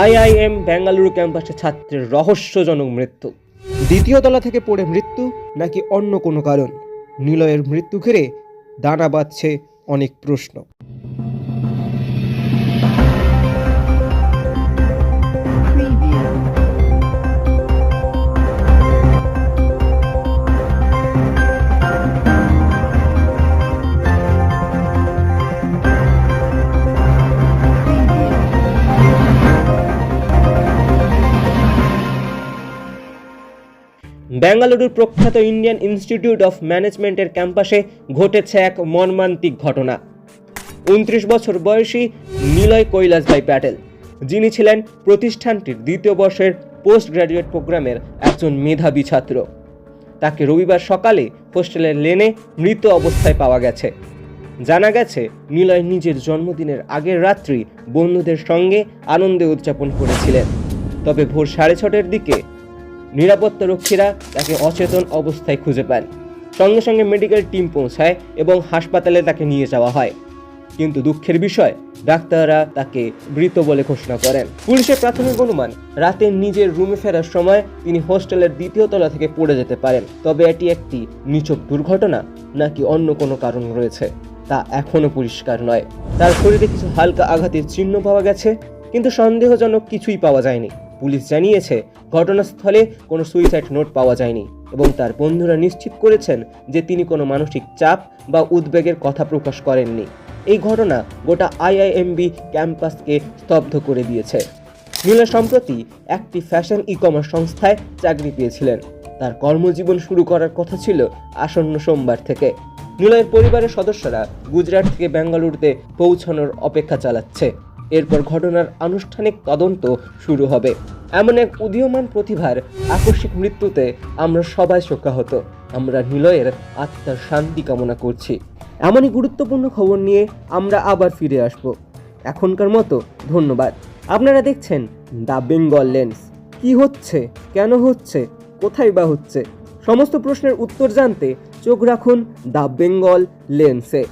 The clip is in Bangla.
আইআইএম বেঙ্গালুরু ক্যাম্পাসে ছাত্রের রহস্যজনক মৃত্যু। দ্বিতীয় তলা থেকে পড়ে মৃত্যু নাকি অন্য কোনো কারণ? নিলয়ের মৃত্যু ঘিরে দানা বাঁধছে অনেক প্রশ্ন। বেঙ্গালুরুর প্রখ্যাত ইন্ডিয়ান ইনস্টিটিউট অফ ম্যানেজমেন্টের ক্যাম্পাসে ঘটেছে এক মর্মান্তিক ঘটনা। উনত্রিশ বছর বয়সী নিলয় কৈলাসভাই প্যাটেল, যিনি ছিলেন প্রতিষ্ঠানটির দ্বিতীয় বর্ষের পোস্ট গ্র্যাজুয়েট প্রোগ্রামের একজন মেধাবী ছাত্র। তাকে রবিবার সকালে হোস্টেলের লেনে মৃত অবস্থায় পাওয়া গেছে। জানা গেছে, নিলয় নিজের জন্মদিনের আগের রাত্রি বন্ধুদের সঙ্গে আনন্দে উদযাপন করেছিলেন। তবে ভোর সাড়ে ছটার দিকে নিরাপত্তা রক্ষীরা তাকে অচেতন অবস্থায় খুঁজে পান। সঙ্গে সঙ্গে মেডিকেল টিম পৌঁছায় এবং হাসপাতালে তাকে নিয়ে যাওয়া হয়। কিন্তু দুঃখের বিষয়, ডাক্তাররা তাকে মৃত বলে ঘোষণা করেন। পুলিশের প্রাথমিক অনুমান, রাতে নিজের রুমে ফেরার সময় তিনি হোস্টেলের দ্বিতীয় তলা থেকে পড়ে যেতে পারেন। তবে এটি একটি নিচক দুর্ঘটনা নাকি অন্য কোনো কারণ রয়েছে, তা এখনও পরিষ্কার নয়। তার শরীরে কিছু হালকা আঘাতের চিহ্ন পাওয়া গেছে, কিন্তু সন্দেহজনক কিছুই পাওয়া যায়নি। পুলিশ জানিয়েছে, ঘটনাস্থলে কোনো সুইসাইড নোট পাওয়া যায়নি এবং তার বন্ধুরা নিশ্চিত করেছেন যে তিনি কোনো মানসিক চাপ বা উদ্বেগের কথা প্রকাশ করেননি। এই ঘটনা গোটা আইআইএমবি ক্যাম্পাসকে স্তব্ধ করে দিয়েছে। নীলা সম্প্রতি একটি ফ্যাশন ই কমার্স সংস্থায় চাকরি পেয়েছিলেন। তার কর্মজীবন শুরু করার কথা ছিল আসন্ন সোমবার থেকে। নিলয়ের পরিবারের সদস্যরা গুজরাট থেকে বেঙ্গালুরুতে পৌঁছানোর অপেক্ষা চালাচ্ছে। এরপর ঘটনার আনুষ্ঠানিক তদন্ত শুরু হবে। এমন এক উদীয়মান প্রতিভার আকস্মিক মৃত্যুতে আমরা সবাই শোকাহত। আমরা নিলয়ের আত্মার শান্তি কামনা করছি। এমনই গুরুত্বপূর্ণ খবর নিয়ে আমরা আবার ফিরে আসব। এখনকার মতো ধন্যবাদ। আপনারা দেখছেন দ্য বেঙ্গল লেন্স। কি হচ্ছে? কেন হচ্ছে? কোথায় বা হচ্ছে? সমস্ত প্রশ্নের উত্তর জানতে চোখ রাখুন দ্য বেঙ্গল লেন্সে।